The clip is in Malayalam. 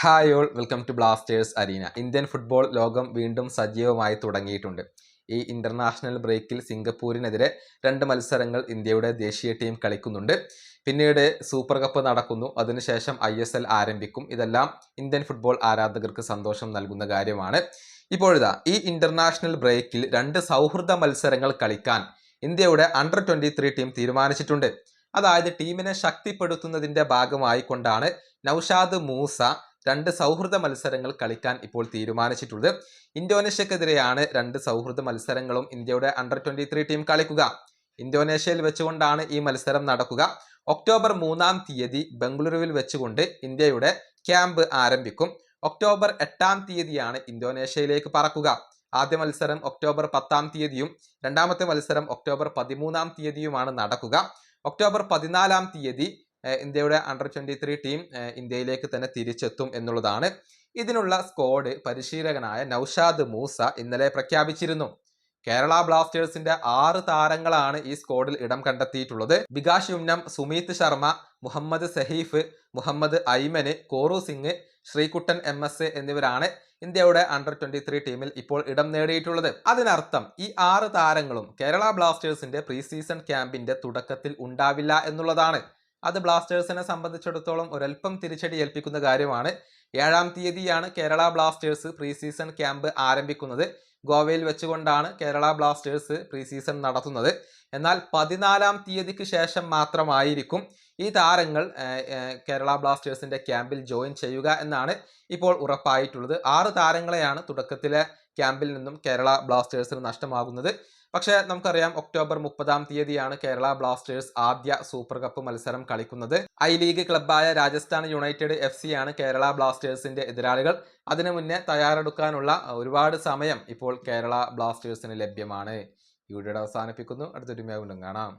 Hi all welcome to Blasters Arena Indian football ലോകം വീണ്ടും സജീവമായി തുടങ്ങിയിട്ടുണ്ട്. ഈ ഇന്റർനാഷണൽ ബ്രേക്കിൽ സിംഗപ്പൂരിനെതിരെ രണ്ട് മത്സരങ്ങൾ ഇന്ത്യയുടെ ദേശീയ ടീം കളിക്കുന്നുണ്ട്. പിന്നീട് സൂപ്പർ കപ്പ് നടക്കുന്നു. അതിനുശേഷം ഐ എസ് എൽ ആരംഭിക്കും. ഇതെല്ലാം ഇന്ത്യൻ ഫുട്ബോൾ ആരാധകർക്ക് സന്തോഷം നൽകുന്ന കാര്യമാണ്. ഇപ്പോഴിതാ ഈ ഇന്റർനാഷണൽ ബ്രേക്കിൽ രണ്ട് സൗഹൃദ മത്സരങ്ങൾ കളിക്കാൻ ഇന്ത്യയുടെ അണ്ടർ ട്വന്റി ടീം തീരുമാനിച്ചിട്ടുണ്ട്. അതായത് ടീമിനെ ശക്തിപ്പെടുത്തുന്നതിന്റെ ഭാഗമായി കൊണ്ടാണ് നൌഷാദ് മൂസ രണ്ട് സൗഹൃദ മത്സരങ്ങൾ കളിക്കാൻ ഇപ്പോൾ തീരുമാനിച്ചിട്ടുള്ളത്. ഇന്തോനേഷ്യക്കെതിരെയാണ് രണ്ട് സൗഹൃദ മത്സരങ്ങളും ഇന്ത്യയുടെ അണ്ടർ ട്വന്റി ടീം കളിക്കുക. ഇന്തോനേഷ്യയിൽ വെച്ചുകൊണ്ടാണ് ഈ മത്സരം നടക്കുക. ഒക്ടോബർ മൂന്നാം തീയതി ബംഗളൂരുവിൽ വെച്ചുകൊണ്ട് ഇന്ത്യയുടെ ക്യാമ്പ് ആരംഭിക്കും. ഒക്ടോബർ എട്ടാം തീയതിയാണ് ഇന്തോനേഷ്യയിലേക്ക് പറക്കുക. ആദ്യ മത്സരം ഒക്ടോബർ പത്താം തീയതിയും രണ്ടാമത്തെ മത്സരം ഒക്ടോബർ പതിമൂന്നാം തീയതിയുമാണ് നടക്കുക. ഒക്ടോബർ പതിനാലാം തീയതി ഇന്ത്യയുടെ അണ്ടർ ട്വന്റി ത്രീ ടീം ഇന്ത്യയിലേക്ക് തന്നെ തിരിച്ചെത്തും എന്നുള്ളതാണ്. ഇതിനുള്ള സ്ക്വാഡ് പരിശീലകനായ നൌഷാദ് മൂസ ഇന്നലെ പ്രഖ്യാപിച്ചിരുന്നു. കേരള ബ്ലാസ്റ്റേഴ്സിന്റെ ആറ് താരങ്ങളാണ് ഈ സ്ക്വാഡിൽ ഇടം കണ്ടെത്തിയിട്ടുള്ളത്. വികാസ് യുമ്നം സുമീത് ശർമ്മ മുഹമ്മദ് സഹീഫ് മുഹമ്മദ് ഐമന് കോറു സിംഗ് ശ്രീകുട്ടൻ എം എസ് എന്നിവരാണ് ഇന്ത്യയുടെ അണ്ടർ ട്വന്റി ത്രീ ടീമിൽ ഇപ്പോൾ ഇടം നേടിയിട്ടുള്ളത്. അതിനർത്ഥം ഈ ആറ് താരങ്ങളും കേരള ബ്ലാസ്റ്റേഴ്സിന്റെ പ്രീ സീസൺ ക്യാമ്പിന്റെ തുടക്കത്തിൽ ഉണ്ടാവില്ല എന്നുള്ളതാണ്. അത് ബ്ലാസ്റ്റേഴ്സിനെ സംബന്ധിച്ചിടത്തോളം ഒരല്പം തിരിച്ചടി ഏൽപ്പിക്കുന്ന കാര്യമാണ്. ഏഴാം തീയതിയാണ് Kerala Blasters pre season camp ആരംഭിക്കുന്നത്. ഗോവയിൽ വെച്ചുകൊണ്ടാണ് കേരള ബ്ലാസ്റ്റേഴ്സ് പ്രീ സീസൺ നടത്തുന്നത്. എന്നാൽ പതിനാലാം തീയതിക്ക് ശേഷം മാത്രമായിരിക്കും ഈ താരങ്ങൾ കേരള ബ്ലാസ്റ്റേഴ്സിന്റെ ക്യാമ്പിൽ ജോയിൻ ചെയ്യുക എന്നാണ് ഇപ്പോൾ ഉറപ്പായിട്ടുള്ളത്. ആറ് താരങ്ങളെയാണ് തുടക്കത്തിലെ ക്യാമ്പിൽ നിന്നും കേരള ബ്ലാസ്റ്റേഴ്സിന് നഷ്ടമാകുന്നത്. പക്ഷേ നമുക്കറിയാം ഒക്ടോബർ മുപ്പതാം തീയതിയാണ് കേരള ബ്ലാസ്റ്റേഴ്സ് ആദ്യ സൂപ്പർ കപ്പ് മത്സരം കളിക്കുന്നത്. ഐ ലീഗ് ക്ലബ്ബായ രാജസ്ഥാൻ യുണൈറ്റഡ് എഫ് സി ആണ് കേരള ബ്ലാസ്റ്റേഴ്സിന്റെ എതിരാളികൾ. അതിനു മുന്നേ തയ്യാറെടുക്കാനുള്ള ഒരുപാട് സമയം ഇപ്പോൾ കേരള ബ്ലാസ്റ്റേഴ്സിന് ലഭ്യമാണ്. ഈ വീഡിയോയുടെ അവസാനിപ്പിക്കുന്നു. അടുത്തൊരു വീണ്ടും കാണാം.